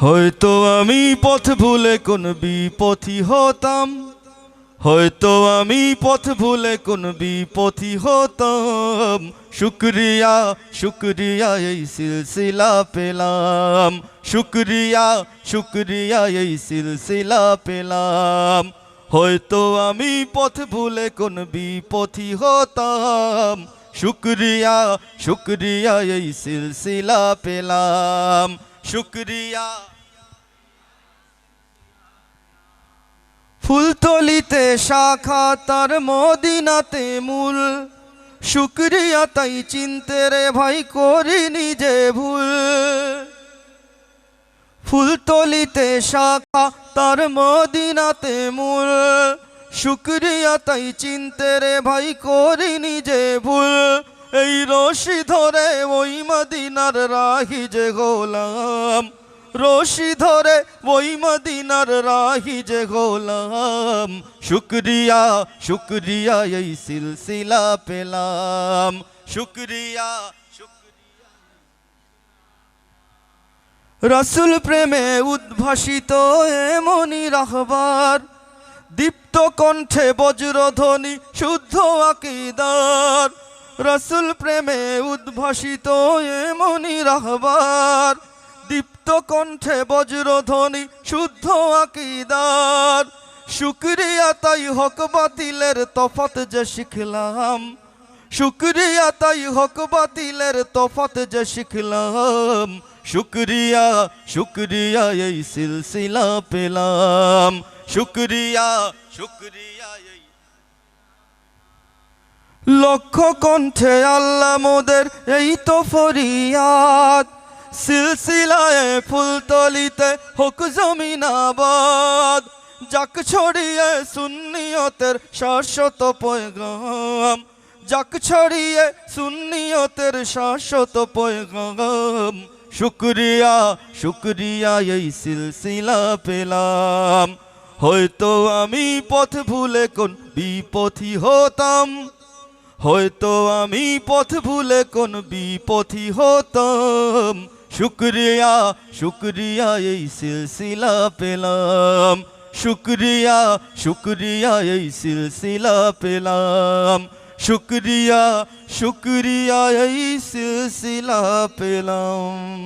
হয়তো আমি পথ ভুলে কোন বিপথি হতাম। হয়তো আমি পথ ভুলে কোন বিপথি হতাম। শুক্রিয়া শুক্রিয়া, এই সিলসিলা পেলাম। শুক্রিয়া শুক্রিয়া, এই সিলসিলা পেলাম। হয়তো আমি পথ ভুলে কোন বিপথি হতাম। শুক্রিয়া শুক্রিয়া, এই সিলসিলা পেলাম। শুক্রিয়া। ফুলতলিতে শাখা, তার মদিনাতে মূল। শুক্রিয়া তাই চিনতে রে ভাই করি নিজে ভুল। ফুলতলিতে শাখা, তার মদিনাতে মূল। শুক্রিয়া তাই চিনতে রে ভাই করি নিজে ভুল। এই রশি ধরে ওই মদিনার রাহি যে গোলাম। রশি ধরে ওই মদিনার রাহি যে গোলাম। শুক্রিয়া শুক্রিয়া এই সিলসিলা পেলাম। শুক্রিয়া রসুল প্রেমে উদ্ভাসিত এমনই রাহবার। দীপ্ত কণ্ঠে বজ্রধ্বনি শুদ্ধ আকিদার। রসুল প্রেমে উদ্ভাসিত এমনই রাহবার, দীপ্ত কণ্ঠে বজ্রধ্বনি শুদ্ধ আকিদার। শুক্রিয়া তাই হক বাতিলের তফাত যে শিখলাম, শুক্রিয়া তাই হক বাতিলের তফাত যে শিখলাম, শুক্রিয়া শুক্রিয়া এই সিলসিলা পেলাম, শুক্রিয়া শুক্রিয়া এই লক্ষ কণ্ঠে আল্লাহ মোদের এই তো ফরিয়াদ। সিলসিলায় ফুলতলিতে হোক জমিনাবাদ যাক ছড়িয়ে সুন্নিয়তের শাশ্বত পয়গাম। যাক ছড়িয়ে সুন্নিয়তের শাশ্বত পয়গাম। শুক্রিয়া শুক্রিয়া এই সিলসিলা পেলাম। হয়তো আমি পথ ভুলে কোন বিপথি হতাম। হয়তো আমি পথ ভুলে কোন বিপথি হতাম। শুক্রিয়া শুক্রিয়া, এই সিলসিলা পেলাম। শুক্রিয়া শুক্রিয়া, এই সিলসিলা পেলাম। শুক্রিয়া শুক্রিয়া, এই সিলসিলা পেলাম।